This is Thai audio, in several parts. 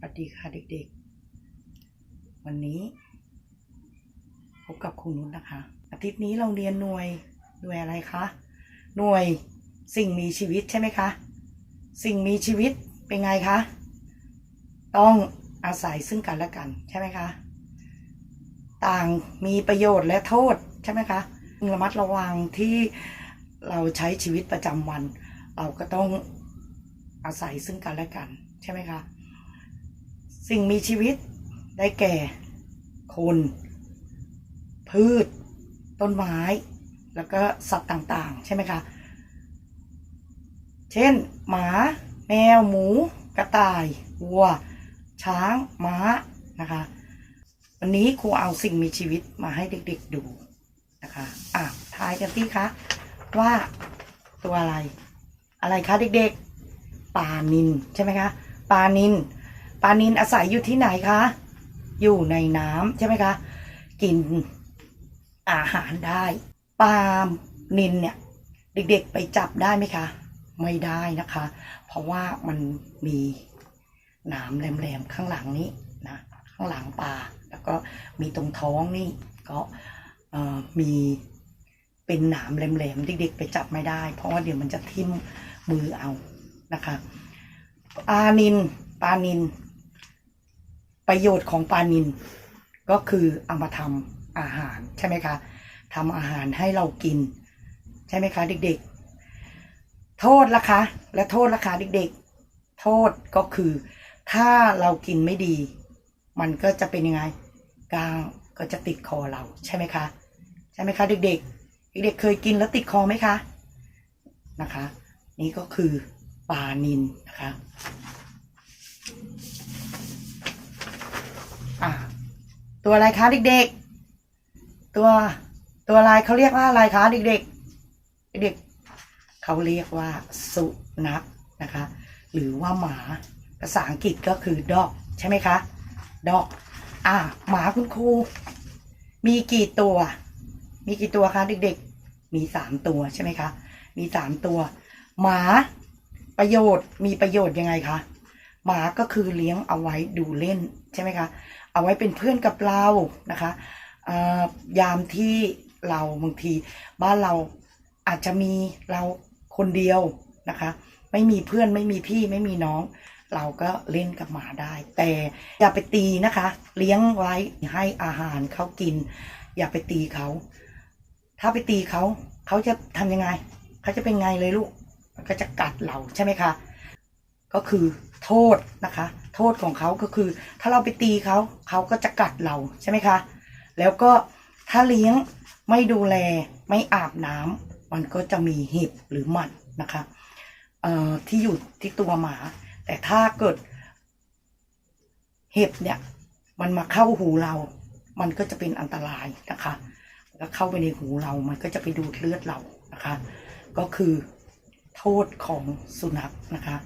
สวัสดีค่ะเด็กๆ วันนี้ พบกับครูนุชนะคะ อาทิตย์นี้เราเรียนหน่วยหน่วยอะไรคะ หน่วยสิ่งมีชีวิตใช่ไหมคะ สิ่งมีชีวิตเป็นไงคะ ต้องอาศัยซึ่งกันและกันใช่ไหมคะ ต่างมีประโยชน์และโทษใช่ไหมคะระมัดระวังที่เราใช้ชีวิตประจำวัน เราก็ต้องอาศัยซึ่งกันและกันใช่ไหมคะ สิ่งมีชีวิตได้แก่ คน พืช ต้นไม้ แล้วก็สัตว์ต่างๆ ใช่ไหมคะ เช่น หมา แมว หมู กระต่าย วัว ช้าง ม้า นะคะ วันนี้ครูเอาสิ่งมีชีวิตมาให้เด็กๆดูนะคะ อะทายกันที่คะ ว่าตัวอะไร อะไรคะเด็กๆ ปลานินใช่ไหมคะ ปลานิน ปลานินอาศัยอยู่ที่ไหนคะ อยู่ในน้ำใช่ไหมคะ กินอาหารได้ ปลานินเนี่ย เด็กๆไปจับได้ไหมคะ ไม่ได้นะคะ เพราะว่ามันมีหนามแหลมๆข้างหลังนี้นะ ข้างหลังปลา แล้วก็มีตรงท้องนี่ก็มีเป็นหนามแหลมๆเด็กๆไปจับไม่ได้ เพราะว่าเดี๋ยวมันจะทิ่มมือเอานะคะปลานินปลานิน ประโยชน์ของปลานินก็คือเอามาทำอาหารใช่ไหมคะทำอาหารให้เรากิน ใช่ไหมคะเด็กๆ โทษละคะ และโทษละคะเด็กๆ โทษก็คือถ้าเรากินไม่ดี มันก็จะเป็นยังไงกางก็จะติดคอเราใช่ไหมคะใช่ไหมคะ เด็กๆ เด็กๆเคยกินแล้วติดคอไหมคะนะคะ นี่ก็คือปลานินนะคะ ตัวอะไรคะเด็กๆ ตัวตัวอะไรเขาเรียกว่าอะไรคะเด็กๆ เด็กๆเขาเรียกว่าสุนัขนะคะ หรือว่าหมาภาษาอังกฤษก็คือ dog ใช่ไหมคะ dog อะหมาคุณครู มีกี่ตัว มีกี่ตัวคะเด็กๆ มีสามตัวใช่ไหมคะมีสามตัว หมาประโยชน์มีประโยชน์ยังไงคะหมาก็คือเลี้ยงเอาไว้ดูเล่นใช่ไหมคะ เอาไว้เป็นเพื่อนกับเรานะคะยามที่เราบางทีบ้านเราอาจจะมีเราคนเดียวนะคะ ไม่มีเพื่อนไม่มีพี่ไม่มีน้อง เราก็เล่นกับหมาได้ แต่อย่าไปตีนะคะ เลี้ยงไว้ให้อาหารเขากิน อย่าไปตีเขา ถ้าไปตีเขาเขาจะทำยังไงเขาจะเป็นไงเลยลูกก็จะกัดเราใช่ไหมคะ ก็คือโทษนะคะ โทษของเขาก็คือ ถ้าเราไปตีเขาเขาก็จะกัดเราใช่ไหมคะ แล้วก็ถ้าเลี้ยงไม่ดูแลไม่อาบน้ำมันก็จะมีเห็บหรือหมัดนะคะเอ่อที่อยู่ที่ตัวหมา แต่ถ้าเกิดเห็บเนี่ยมันมาเข้าหูเรา มันก็จะเป็นอันตรายนะคะ แล้วเข้าไปในหูเรา มันก็จะไปดูดเลือดเรานะคะ ก็คือโทษของสุนัขนะคะ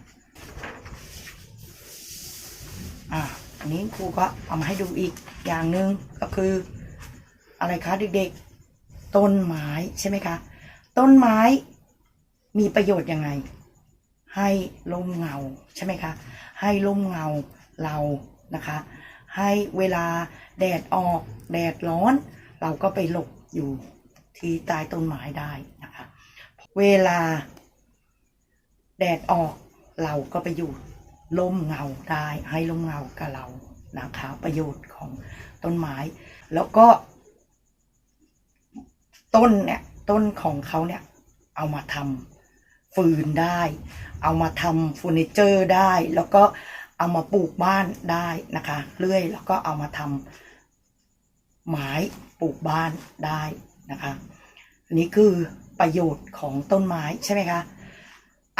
อ่าอันนี้ครูก็เอามาให้ดูอีกอย่างหนึ่งก็คือ อะไรคะเด็กๆ ต้นไม้ใช่ไหมคะ ต้นไม้มีประโยชน์ยังไง ให้ร่มเงาใช่ไหมคะ ให้ร่มเงาเรานะคะ ให้เวลาแดดออกแดดร้อน เราก็ไปหลบอยู่ที่ใต้ต้นไม้ได้นะคะ เวลาแดดออก เราก็ไปอยู่ร่มเงาได้ให้ร่มเงากับเรานะคะประโยชน์ของต้นไม้ แล้วก็ ต้นเนี่ย ต้นของเขาเนี่ย เอามาทำฟืนได้ เอามาทำเฟอร์นิเจอร์ได้ แล้วก็เอามาปลูกบ้านได้นะคะเลื่อยแล้วก็เอามาทำไม้ปลูกบ้านได้นะคะนนี้คือประโยชน์ของต้นไม้ใช่ไหมคะ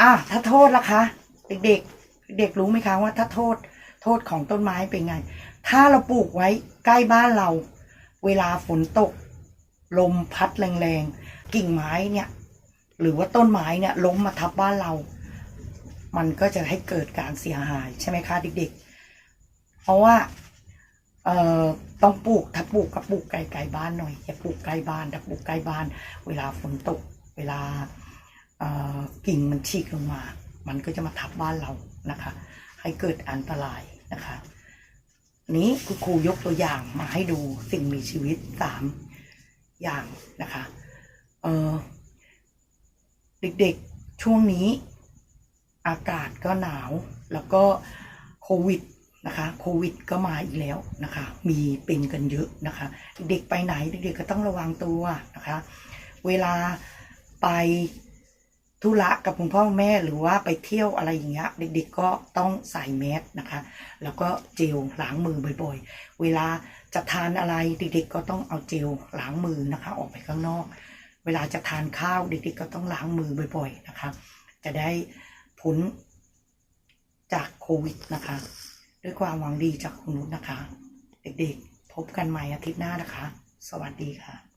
อะถ้าโทษล่ะคะ เด็กๆ เด็กรู้ไหมคะว่าถ้าโทษโทษของต้นไม้เป็นไง ถ้าเราปลูกไว้ใกล้บ้านเรา เวลาฝนตก ลมพัดแรงๆ กิ่งไม้เนี่ย หรือว่าต้นไม้เนี่ยล้มมาทับบ้านเรา มันก็จะให้เกิดการเสียหายใช่ไหมคะเด็กๆ เพราะว่าเอ่อต้องปลูกถ้าปลูกก็ปลูกไกลๆบ้านหน่อยอย่าปลูกใกล้บ้านถ้าปลูกใกล้บ้าน เวลาฝนตก เวลาเอ่อกิ่งมันฉีกลงมา มันก็จะมาทับบ้านเรานะคะ ให้เกิดอันตรายนะคะ นี้คุณครูยกตัวอย่างมาให้ดูสิ่งมีชีวิตสามอย่างนะคะเออเด็กๆช่วงนี้อากาศก็หนาวแล้วก็โควิดนะคะโควิดก็มาอีกแล้วนะคะ มีเป็นกันเยอะนะคะ เด็กไปไหนเด็กๆก็ต้องระวังตัวนะคะ เวลาไป ธุระกับคุณพ่อแม่หรือว่าไปเที่ยวอะไรอย่างเงี้ยเด็กๆก็ต้องใส่แมสนะคะ แล้วก็เจลล้างมือบ่อยๆ เวลาจะทานอะไรเด็กๆก็ต้องเอาเจลล้างมือนะคะ ออกไปข้างนอก เวลาจะทานข้าวเด็กๆก็ต้องล้างมือบ่อย ๆนะคะ จะได้พ้นจากโควิดนะคะ ด้วยความหวังดีจากคุณนุชนะคะ เด็กๆ พบกันใหม่อาทิตย์หน้านะคะ สวัสดีค่ะ